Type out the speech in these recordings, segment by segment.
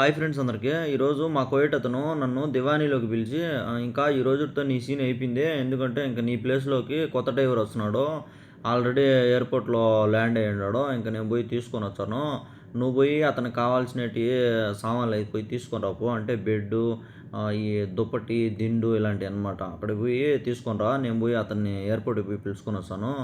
Hi friends అందరికీ. ఈరోజు మా కోయట్ అతను నన్ను దివానీలోకి పిలిచి ఇంకా ఈ రోజుతో నీ సీన్ అయిపోయింది ఎందుకంటే ఇంకా నీ ప్లేస్లోకి కొత్త డ్రైవర్ వస్తున్నాడు. ఆల్రెడీ ఎయిర్పోర్ట్లో ల్యాండ్ అయ్యి ఉన్నాడు. ఇంకా నేను పోయి తీసుకొని వచ్చాను. నువ్వు పోయి అతనికి కావాల్సినవి సామాన్లు అయితే పోయి తీసుకొని రాపు. అంటే బెడ్డు ఈ దుప్పటి దిండు ఇలాంటివి అనమాట అక్కడికి పోయి తీసుకొని రా. నేను పోయి అతన్ని ఎయిర్పోర్ట్కి పోయి పిలుచుకొని వస్తాను.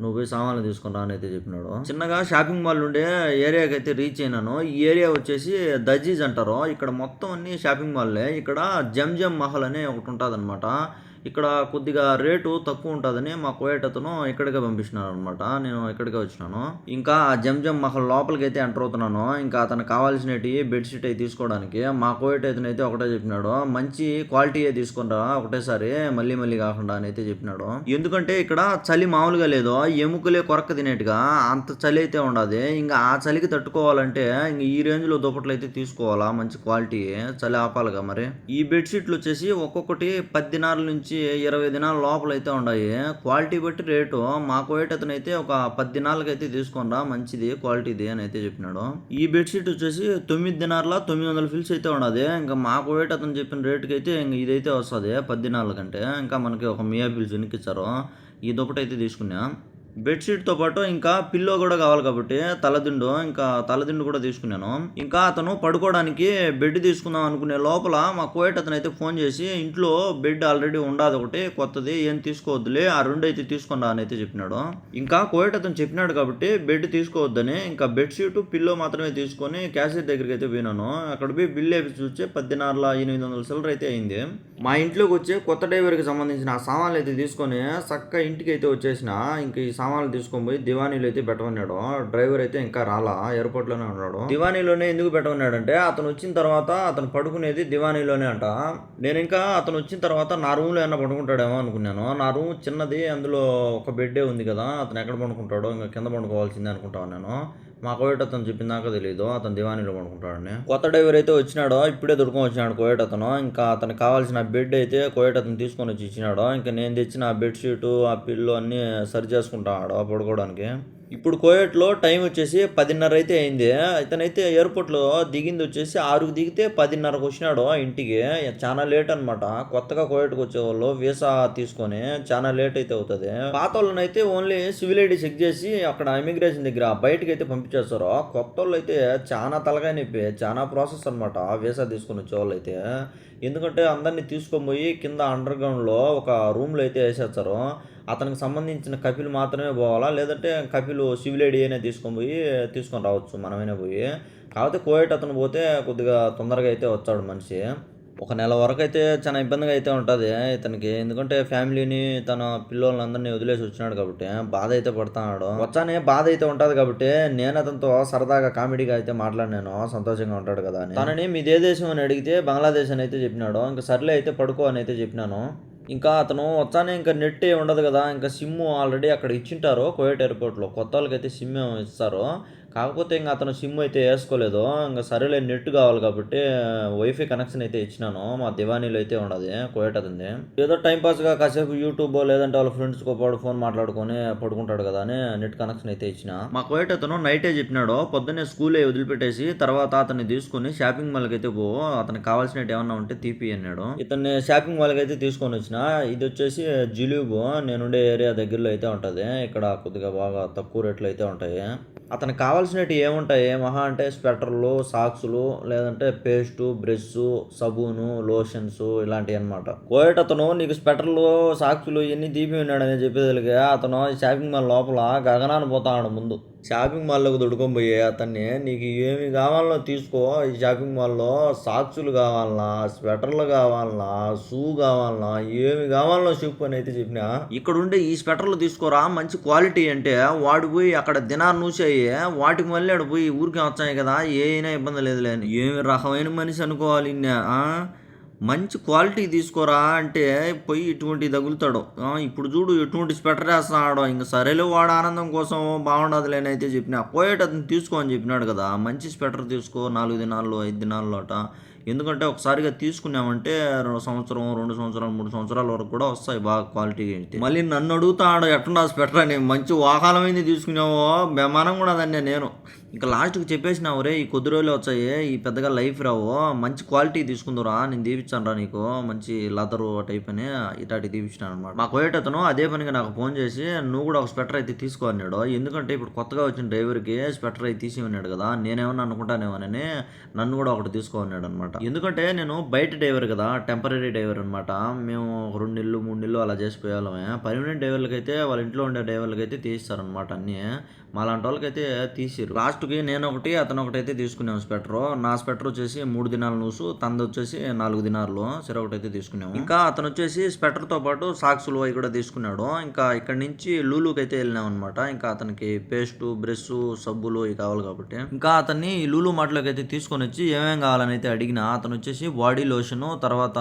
నువ్వు పోయి సామాన్లు తీసుకొని రా అని అయితే చెప్పినాడు. చిన్నగా షాపింగ్ మాల్ ఉండే ఏరియాకి అయితే రీచ్ అయినాను. ఈ ఏరియా వచ్చేసి దజీజ్ అంటారు. ఇక్కడ మొత్తం అన్ని షాపింగ్ మాల్లే ఇక్కడ జమ్ జమ్ మహల్ అనే ఒకటి ఉంటుంది ఇక్కడ కొద్దిగా రేటు తక్కువ ఉంటుందని మా కోయట్ అతను ఇక్కడికే పంపిస్తున్నారు అనమాట నేను ఇక్కడికే వచ్చినాను. ఇంకా ఆ జమ్ జమ్ మహల్ లోపలికి అయితే ఎంటర్ అవుతున్నాను. ఇంకా అతను కావాల్సినవి బెడ్షీట్ అయితే తీసుకోవడానికి మా కోయట్ అతను అయితే ఒకటే చెప్పినాడు. మంచి క్వాలిటీ తీసుకుంటా ఒకటేసారి మళ్ళీ మళ్ళీ కాకుండా అని అయితే చెప్పినాడు. ఎందుకంటే ఇక్కడ చలి మామూలుగా లేదు. ఎముకలే కొరక తినేట్టుగా అంత చలి అయితే ఉండదు. ఇంకా ఆ చలికి తట్టుకోవాలంటే ఇంక ఈ రేంజ్లో దుప్పట్లు అయితే తీసుకోవాలా? మంచి క్వాలిటీ చలి ఆపాలిగా మరి. ఈ బెడ్షీట్లు వచ్చేసి ఒక్కొక్కటి పద్దెనారు నుంచి నుంచి ఇరవై దినాల లోపల అయితే ఉన్నాయి క్వాలిటీ బట్టి రేటు. మా కోయట్ అతను అయితే ఒక పది దినాలకి అయితే తీసుకున్నా మంచిది క్వాలిటీది అని అయితే చెప్పినాడు. ఈ బెడ్షీట్ వచ్చేసి తొమ్మిది దినాల తొమ్మిది వందల ఫిల్స్ అయితే ఉన్నది ఇంకా మా కోయట్ అతను చెప్పిన రేటుకి అయితే ఇంకా ఇదైతే వస్తుంది పది దినాల కంటే. ఇంకా మనకి ఒక మియా బిల్స్ వెనక్కిచ్చారు ఈ దుప్పటి అయితే తీసుకున్నా. బెడ్షీట్తో పాటు ఇంకా పిల్లో కూడా కావాలి కాబట్టి తలదిండు ఇంకా తలదిండు కూడా తీసుకున్నాను. ఇంకా అతను పడుకోవడానికి బెడ్ తీసుకుందాం అనుకునే లోపల మా కోయట్ అతను అయితే ఫోన్ చేసి ఇంట్లో బెడ్ ఆల్రెడీ ఉండదు ఒకటి కొత్తది ఏం తీసుకోవద్దులే ఆ రెండు అయితే తీసుకున్నా అని అయితే చెప్పినాడు. ఇంకా కోయట్ అతను చెప్పినాడు కాబట్టి బెడ్ తీసుకోవద్దని ఇంకా బెడ్షీట్ పిల్లో మాత్రమే తీసుకొని క్యాషియర్ దగ్గరికి అయితే పోయినాను. అక్కడ పోయి బిల్ వేసి చూస్తే పద్దెనారుల ఎనిమిది వందల సిల్లర్ అయితే అయింది. మా ఇంట్లోకి వచ్చే కొత్త డ్రైవర్కి సంబంధించిన ఆ సామాన్లు అయితే తీసుకొని చక్క ఇంటికి అయితే వచ్చేసిన ఇంక ఈ సామాన్లు తీసుకొని పోయి దివానీలో అయితే పెట్టమన్నాడు. డ్రైవర్ అయితే ఇంకా రాలా ఎయిర్పోర్ట్లోనే ఉన్నాడు. దివానీలోనే ఎందుకు పెట్టమన్నాడంటే అతను వచ్చిన తర్వాత అతను పడుకునేది దివానీలోనే అంట. నేను ఇంకా అతను వచ్చిన తర్వాత నా రూమ్లో ఏమైనా ఏమన్నా పడుకుంటాడేమో అనుకున్నాను. నా రూమ్ చిన్నది అందులో ఒక బెడ్డే ఉంది కదా అతను ఎక్కడ పడుకుంటాడో ఇంకా కింద పడుకోవాల్సిందే అనుకుంటా నేను మా కోయట అతను చెప్పిన తెలియదు అతను దివానీలో పడుకుంటాడని. కొత్త డ్రైవర్ అయితే వచ్చినాడో ఇప్పుడే దొరుకుని వచ్చినాడు కోయట అతను ఇంకా అతనికి కావాల్సిన బెడ్ అయితే కోయట అతను తీసుకొని వచ్చి ఇచ్చినాడు. ఇంకా నేను తెచ్చిన ఆ బెడ్షీట్ ఆ పిల్లు అన్నీ సరి చేసుకుంటాడు పడుకోవడానికి. ఇప్పుడు కోయట్లో టైం వచ్చేసి పదిన్నర అయితే అయింది. ఇతనైతే ఎయిర్పోర్ట్లో దిగింది వచ్చేసి ఆరుకు దిగితే పదిన్నరకు వచ్చినాడు ఇంటికి. చాలా లేట్ అనమాట కొత్తగా కోయట్కి వచ్చేవాళ్ళు వీసా తీసుకొని చాలా లేట్ అయితే అవుతుంది. పాత వాళ్ళని అయితే ఓన్లీ సివిల్ ఐడి చెక్ చేసి అక్కడ ఇమిగ్రేషన్ దగ్గర బయటకి అయితే పంపించేస్తారు. కొత్త వాళ్ళు అయితే చాలా తలగా నొప్పి చాలా ప్రాసెస్ అనమాట వీసా తీసుకొని వచ్చేవాళ్ళు అయితే. ఎందుకంటే అందరినీ తీసుకొని పోయి కింద అండర్ గ్రౌండ్లో ఒక రూమ్లో అయితే వేసేస్తారు. అతనికి సంబంధించిన కపిలు మాత్రమే పోవాలా? లేదంటే కపిలు సివిల్ అయినా తీసుకొని పోయి తీసుకొని రావచ్చు మనమైనా పోయి. కాకపోతే కోయట్ అతను పోతే కొద్దిగా తొందరగా అయితే వచ్చాడు మనిషి. ఒక నెల వరకు అయితే చాలా ఇబ్బందిగా అయితే ఉంటుంది ఇతనికి. ఎందుకంటే ఫ్యామిలీని తన పిల్లలందరినీ వదిలేసి వచ్చినాడు కాబట్టి బాధ అయితే పడుతున్నాడు. వచ్చానే బాధ అయితే ఉంటుంది కాబట్టి నేను అతనితో సరదాగా కామెడీగా అయితే మాట్లాడినాను. సంతోషంగా ఉంటాడు కదా అని. తనని మీదే దేశం అని అడిగితే బంగ్లాదేశ్ అని అయితే చెప్పినాడు. ఇంకా సర్లే అయితే పడుకో అని అయితే చెప్పినాను. ఇంకా అతను వచ్చానే ఇంకా నెట్ ఏ ఉండదు కదా ఇంకా సిమ్ ఆల్రెడీ అక్కడ ఇచ్చింటారు కోయట్ ఎయిర్పోర్ట్లో. కొత్త వాళ్ళకైతే సిమ్ ఏమో ఇస్తారు. కాకపోతే ఇంకా అతను సిమ్ అయితే వేసుకోలేదు. ఇంకా సరేలే నెట్ కావాలి కాబట్టి వైఫై కనెక్షన్ అయితే ఇచ్చినాను. మా దివానీలో అయితే ఉండదు. కోయట్ అతనిది. ఏదో టైం పాస్గా కాసేపు యూట్యూబ్ లేదంటే వాళ్ళ ఫ్రెండ్స్తో పాటు ఫోన్ మాట్లాడుకొని పడుకుంటాడు కదా అని నెట్ కనెక్షన్ అయితే ఇచ్చిన. మా కోయట్ అతను నైటే చెప్పినాడు. పొద్దున్నే స్కూల్ వదిలిపెట్టేసి తర్వాత అతన్ని తీసుకుని షాపింగ్ మాల్కి అయితే పో. అతనికి కావాల్సినవి ఏమన్నా ఉంటే తీపి అన్నాడు. ఇతన్ని షాపింగ్ మాల్కి అయితే తీసుకొని వచ్చిన. ఇది వచ్చేసి జిలుబు. నేనుండే ఏరియా దగ్గరలో అయితే ఉంటుంది. ఇక్కడ కొద్దిగా బాగా తక్కువ రేట్లు అయితే ఉంటాయి. అతనికి కావాల్సినవి ఏముంటాయి? మహా అంటే స్వెటర్లు సాక్సులు లేదంటే పేస్టు బ్రష్ సబూను లోషన్స్ ఇలాంటివి అనమాట కోయట్ అతను నీకు స్వెటర్లు సాక్సులు ఇవన్నీ దీపి ఉన్నాడని చెప్పేది అతను షాపింగ్ మాల్ లోపల గగనాన్ని పోతాడు ముందు. షాపింగ్ మాల్లోకి దొడుకొని పోయే అతన్ని నీకు ఏమి కావాలనో తీసుకో. ఈ షాపింగ్ మాల్లో సాక్సులు కావాలనా స్వెటర్లు కావాలనా షూ కావాలనా ఏమి కావాలనో చెప్పు అని అయితే చెప్పిన. ఇక్కడ ఉండే ఈ స్వెటర్లు తీసుకోరా. మంచి క్వాలిటీ అంటే వాడు పోయి అక్కడ దినార్ నూసాయి వాటికి మళ్ళీ ఆడు పోయి ఊరికే వచ్చాయి కదా. ఏ అయినా ఇబ్బంది లేదులే లేని ఏమి రకమైన మనిషి అనుకోవాలి ఆ? మంచి క్వాలిటీ తీసుకోరా అంటే పోయి ఇటువంటి తగులుతాడు. ఇప్పుడు చూడు ఎటువంటి స్వెటర్ వేస్తున్నాడో. ఇంకా సరేలే వాడు ఆనందం కోసం బాగుండదులే అని అయితే చెప్పిన పోయేట అతను తీసుకో అని చెప్పినాడు కదా. మంచి స్వెటర్ తీసుకో నాలుగు దినాల్లో ఐదు దినాల్లో అట ఎందుకంటే ఒకసారిగా తీసుకున్నామంటే రెండు సంవత్సరం రెండు సంవత్సరాలు మూడు సంవత్సరాల వరకు కూడా వస్తాయి బాగా క్వాలిటీ మళ్ళీ నన్ను అడుగుతాడు ఎట్లా స్వెటర్ అని? మంచి వాహనమైంది తీసుకున్నావో? బెమానం కూడా దాన్ని నేను. ఇంకా లాస్ట్కి చెప్పేసినావు రే ఈ కొద్ది రోజులు వచ్చాయి ఈ పెద్దగా లైఫ్ రావు మంచి క్వాలిటీ తీసుకుందరా నేను తీపిచ్చాను రా నీకు మంచి లదరు టైప్ అని ఇటాటి తీపిచ్చినాను అనమాట మా కోయట అతను అదే పనిగా నాకు ఫోన్ చేసి నువ్వు కూడా ఒక స్వెటర్ అయితే తీసుకో అన్నాడు. ఎందుకంటే ఇప్పుడు కొత్తగా వచ్చిన డ్రైవర్కి స్వెటర్ అయితే తీసి ఉన్నాడు కదా నేనేమన్నా అనుకుంటానేమోనని నన్ను కూడా ఒకటి తీసుకో అన్నాడు అనమాట ఎందుకంటే నేను బయట డ్రైవర్ కదా టెంపరీ డ్రైవర్ అనమాట మేము రెండు నెలలు మూడు నెలలు అలా చేసిపోయాలమే పర్మనెంట్ డ్రైవర్లకి అయితే వాళ్ళ ఇంట్లో ఉండే డ్రైవర్లకి అయితే తీస్తారనమాట అన్నీ. మాలాంటి వాళ్ళకైతే తీసిరు లాస్ట్కి నేను ఒకటి అతను ఒకటి అయితే తీసుకున్నాము స్వెటర్. నా స్వెటర్ వచ్చేసి మూడు దినాల నూసు తనది వచ్చేసి నాలుగు దినాలు సరే ఒకటి అయితే తీసుకున్నాము ఇంకా అతను వచ్చేసి స్వెటర్తో పాటు సాక్సులు అవి కూడా తీసుకున్నాడు. ఇంకా ఇక్కడ నుంచి లూలుకి అయితే వెళ్ళినాం అనమాట ఇంకా అతనికి పేస్ట్ బ్రష్ సబ్బులు ఇవి కావాలి కాబట్టి. ఇంకా అతన్ని లూలు మాటలోకి అయితే తీసుకొని వచ్చి ఏమేం కావాలని అయితే అడిగిన అతను వచ్చేసి బాడీ లోషన్ తర్వాత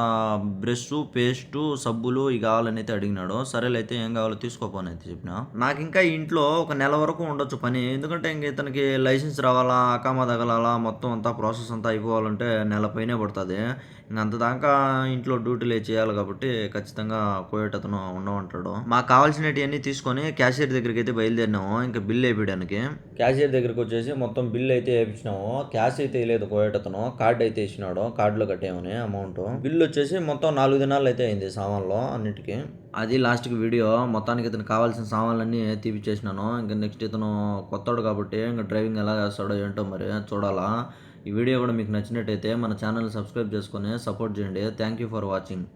బ్రష్ పేస్టు సబ్బులు ఇవి కావాలని అయితే అడిగినాడు. సరేలైతే అయితే ఏం కావాలో తీసుకోపోని అయితే చెప్పిన. నాకు ఇంకా ఇంట్లో ఒక నెల వరకు ఉండొచ్చు పని. ఎందుకంటే ఇంక ఇతనికి లైసెన్స్ రావాలా అకామా తగలాలా మొత్తం అంతా ప్రాసెస్ అంతా అయిపోవాలంటే నెల పైనే పడుతుంది. ఇంక అంత దాకా ఇంట్లో డ్యూటీలు చేయాలి కాబట్టి ఖచ్చితంగా కోయట్ అతను ఉండమంటాడు. మాకు కావాల్సినవన్నీ తీసుకొని క్యాషియర్ దగ్గరికి అయితే బయలుదేరినాము. ఇంకా బిల్ వేయడానికి క్యాషియర్ దగ్గరికి వచ్చేసి మొత్తం బిల్ అయితే వేయించినాము క్యాష్ అయితే లేదు కోయట్ అతను. కార్డు అయితే ఇచ్చినాడు కార్డులో కట్టేమని అమౌంట్ బిల్ వచ్చేసి మొత్తం నాలుగు దినాలు అయితే అయింది సామాన్లో అన్నిటికీ. అది లాస్ట్కి వీడియో మొత్తానికి ఇతను కావాల్సిన సామాన్లన్నీ తీపిచ్చేసినాను. ఇంకా నెక్స్ట్ ఇతను కొత్తడు కాబట్టి ఇంకా డ్రైవింగ్ ఎలా చేస్తాడో ఏంటో మరి చూడాలా. ఈ వీడియో కూడా మీకు నచ్చినట్టయితే మన ఛానల్ సబ్స్క్రైబ్ చేసుకొని సపోర్ట్ చేయండి. Thank you for watching